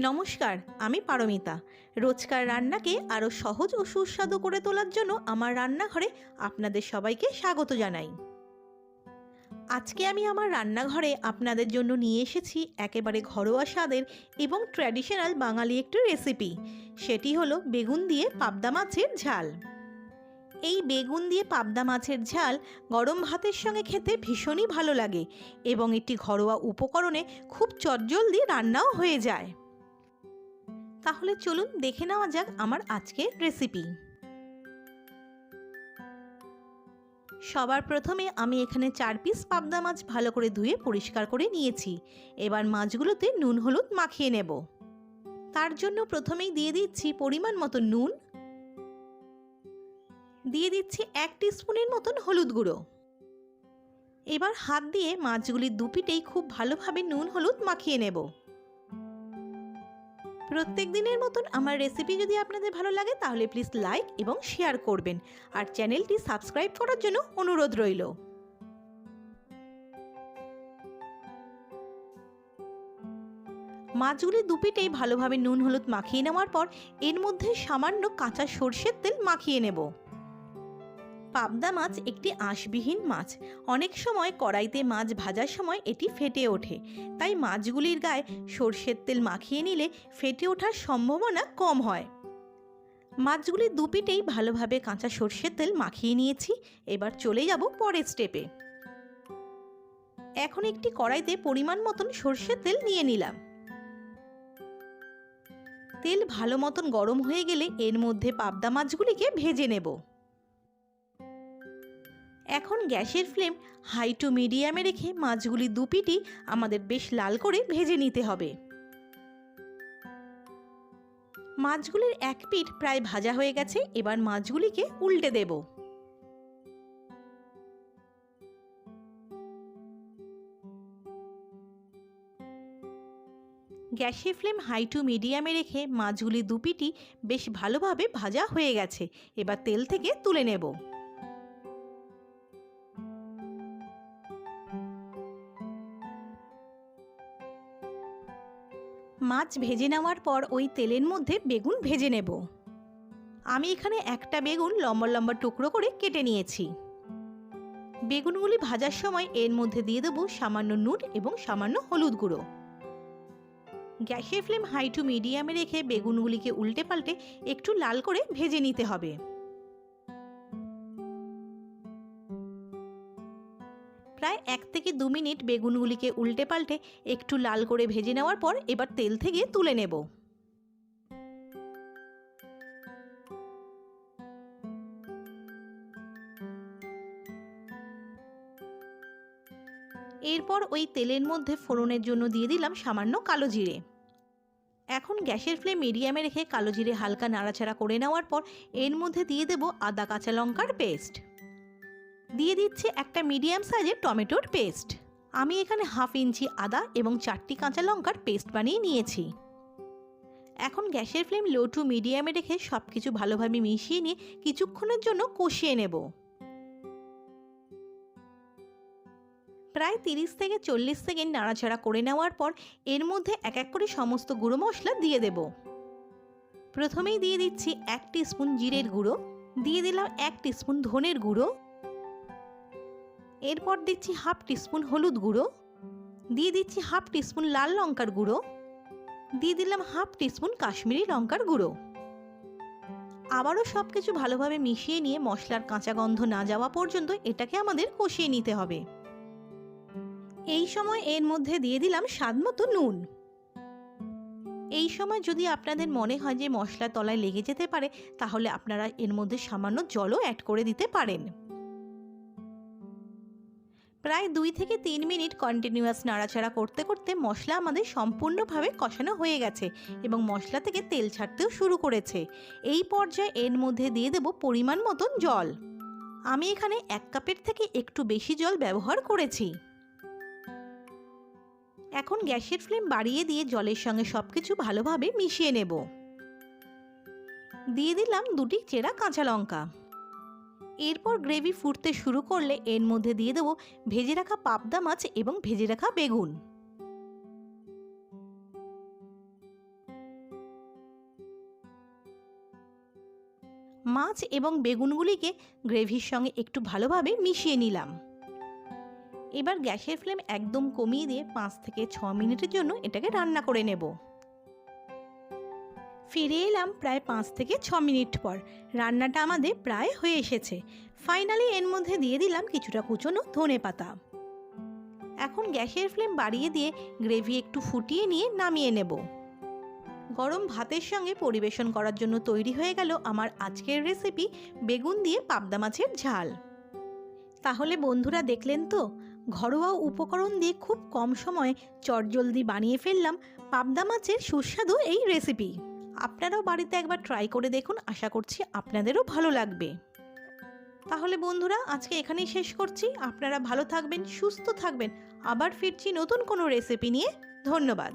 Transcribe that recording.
নমস্কার, আমি পারমিতা। রোজকার রান্নাকে আরও সহজ ও সুস্বাদু করে তোলার জন্য আমার রান্নাঘরে আপনাদের সবাইকে স্বাগত জানাই। আজকে আমি আমার রান্নাঘরে আপনাদের জন্য নিয়ে এসেছি একেবারে ঘরোয়া স্বাদের এবং ট্র্যাডিশনাল বাঙালি একটি রেসিপি। সেটি হলো বেগুন দিয়ে পাবদা মাছের ঝাল। এই বেগুন দিয়ে পাবদা মাছের ঝাল গরম ভাতের সঙ্গে খেতে ভীষণই ভালো লাগে এবং এটি ঘরোয়া উপকরণে খুব চটজলদি রান্নাও হয়ে যায়। তাহলে চলুন দেখে নেওয়া যাক আমার আজকের রেসিপি সবার প্রথমে আমি এখানে চার পিস পাবদা মাছ ভালো করে ধুয়ে পরিষ্কার করে নিয়েছি। এবার মাছগুলোতে নুন, হলুদ মাখিয়ে নেব। তার জন্য প্রথমেই দিয়ে দিচ্ছি পরিমাণ মতো নুন। দিয়ে দিচ্ছি এক স্পুনের মতন হলুদ গুঁড়ো। এবার হাত দিয়ে মাছগুলির দুপিটেই খুব ভালোভাবে নুন, হলুদ মাখিয়ে নেব। প্রত্যেক দিনের মতন আমার রেসিপি যদি আপনাদের ভালো লাগে, তাহলে প্লিজ লাইক এবং শেয়ার করবেন। আর চ্যানেলটি সাবস্ক্রাইব করার জন্য অনুরোধ রইল। মাছগুলি দুপিটেই ভালোভাবে নুন, হলুদ মাখিয়ে নেওয়ার পর, এর মধ্যে সামান্য কাঁচা সর্ষের তেল মাখিয়ে নেব। পাবদা মাছ একটি আঁশবিহীন মাছ। অনেক সময় কড়াইতে মাছ ভাজার সময় এটি ফেটে ওঠে। তাই মাছগুলির গায়ে সর্ষের তেল মাখিয়ে নিলে ফেটে ওঠার সম্ভাবনা কম হয়। মাছগুলি দুপিটেই ভালোভাবে কাঁচা সর্ষের তেল মাখিয়ে নিয়েছি। এবার চলে যাব পরের স্টেপে এখন একটি কড়াইতে পরিমাণ মতন সর্ষের তেল নিয়ে নিলাম। তেল ভালো মতন গরম হয়ে গেলে এর মধ্যে পাবদা মাছগুলিকে ভেজে নেব। এখন গ্যাসের ফ্লেম হাই টু মিডিয়ামে রেখে মাছগুলি দুপিটি আমাদের বেশ লাল করে ভেজে নিতে হবে। মাছগুলির এক পিঠ প্রায় ভাজা হয়ে গেছে, এবার মাছগুলিকে উল্টে দেব। গ্যাসের ফ্লেম হাই টু মিডিয়ামে রেখে মাছগুলি দুপিটি বেশ ভালোভাবে ভাজা হয়ে গেছে, এবার তেল থেকে তুলে নেব। মাছ ভেজে নেওয়ার পর ওই তেলের মধ্যে বেগুন ভেজে নেব। আমি এখানে একটা বেগুন লম্বা লম্বা টুকরো করে কেটে নিয়েছি। বেগুনগুলি ভাজার সময় এর মধ্যে দিয়ে দেবো সামান্য নুন এবং সামান্য হলুদ গুঁড়ো। গ্যাসের ফ্লেম হাই টু মিডিয়ামে রেখে বেগুনগুলিকে উল্টে পাল্টে একটু লাল করে ভেজে নিতে হবে। প্রায় এক থেকে দু মিনিট বেগুনগুলিকে উল্টে পাল্টে একটু লাল করে ভেজে নেওয়ার পর এবার তেল থেকে তুলে নেব। এরপর ওই তেলের মধ্যে ফোড়নের জন্য দিয়ে দিলাম সামান্য কালো জিরে। এখন গ্যাসের ফ্লেম মিডিয়ামে রেখে কালো জিরে হালকা নাড়াচাড়া করে নেওয়ার পর এর মধ্যে দিয়ে দেব আদা কাঁচা লঙ্কার পেস্ট। দিয়ে দিচ্ছি একটা মিডিয়াম সাইজের টমেটোর পেস্ট আমি এখানে হাফ ইঞ্চি আদা এবং চারটি কাঁচা লঙ্কার পেস্ট বানিয়ে নিয়েছি। এখন গ্যাসের ফ্লেম লো টু মিডিয়ামে রেখে সব কিছু ভালোভাবে মিশিয়ে নিয়ে কিছুক্ষণের জন্য কষিয়ে নেব। প্রায় তিরিশ থেকে চল্লিশ সেকেন্ড নাড়াচাড়া করে নেওয়ার পর এর মধ্যে এক এক করে সমস্ত গুঁড়ো মশলা দিয়ে দেব। প্রথমেই দিয়ে দিচ্ছি এক স্পুন জিরের গুঁড়ো, দিয়ে দিলাম এক স্পুন ধনের গুঁড়ো এরপর দিচ্ছি হাফ টিস্পুন হলুদ গুঁড়ো। দিয়ে দিচ্ছি হাফ টিস্পুন লাল লঙ্কার গুঁড়ো। দিয়ে দিলাম হাফ টিস্পুন কাশ্মীরি লঙ্কার গুঁড়ো। আবারও সব কিছু ভালোভাবে মিশিয়ে নিয়ে মশলার কাঁচা গন্ধ না যাওয়া পর্যন্ত এটাকে আমাদের কষিয়ে নিতে হবে। এই সময় এর মধ্যে দিয়ে দিলাম স্বাদ মতো নুন। এই সময় যদি আপনাদের মনে হয় যে মশলা তলায় লেগে যেতে পারে, তাহলে আপনারা এর মধ্যে সামান্য জলও অ্যাড করে দিতে পারেন। প্রায় দুই থেকে তিন মিনিট কন্টিনিউয়াস নাড়াচাড়া করতে করতে মশলা আমাদের সম্পূর্ণভাবে কষানো হয়ে গেছে এবং মশলা থেকে তেল ছাড়তেও শুরু করেছে। এই পর্যায়ে এর মধ্যে দিয়ে দেব পরিমাণ মতন জল। আমি এখানে এক কাপের থেকে একটু বেশি জল ব্যবহার করেছি। এখন গ্যাসের ফ্লেম বাড়িয়ে দিয়ে জলের সঙ্গে সব কিছু ভালোভাবে মিশিয়ে নেব। দিয়ে দিলাম দুটি চেরা কাঁচা লঙ্কা। এরপর গ্রেভি ফুটতে শুরু করলে এর মধ্যে দিয়ে দেবো ভেজে রাখা পাবদা মাছ এবং ভেজে রাখা বেগুন। মাছ এবং বেগুনগুলিকে গ্রেভির সঙ্গে একটু ভালোভাবে মিশিয়ে নিলাম। এবার গ্যাসের ফ্লেম একদম কমিয়ে দিয়ে পাঁচ থেকে ছ মিনিটের জন্য এটাকে রান্না করে নেব। ফিরে এলাম প্রায় পাঁচ থেকে ছ মিনিট পর। রান্নাটা আমাদের প্রায় হয়ে এসেছে। ফাইনালি এর মধ্যে দিয়ে দিলাম কিছুটা কুচনো ধনে পাতা। এখন গ্যাসের ফ্লেম বাড়িয়ে দিয়ে গ্রেভি একটু ফুটিয়ে নিয়ে নামিয়ে নেব। গরম ভাতের সঙ্গে পরিবেশন করার জন্য তৈরি হয়ে গেল আমার আজকের রেসিপি বেগুন দিয়ে পাবদা মাছের ঝাল। তাহলে বন্ধুরা দেখলেন তো, ঘরোয়া উপকরণ দিয়ে খুব কম সময়ে চটজলদি বানিয়ে ফেললাম পাবদা মাছের সুস্বাদু এই রেসিপি আপনারাও বাড়িতে একবার ট্রাই করে দেখুন, আশা করছি আপনাদেরও ভালো লাগবে। তাহলে বন্ধুরা, আজকে এখানেই শেষ করছি। আপনারা ভালো থাকবেন, সুস্থ থাকবেন। আবার ফিরছি নতুন কোনো রেসিপি নিয়ে। ধন্যবাদ।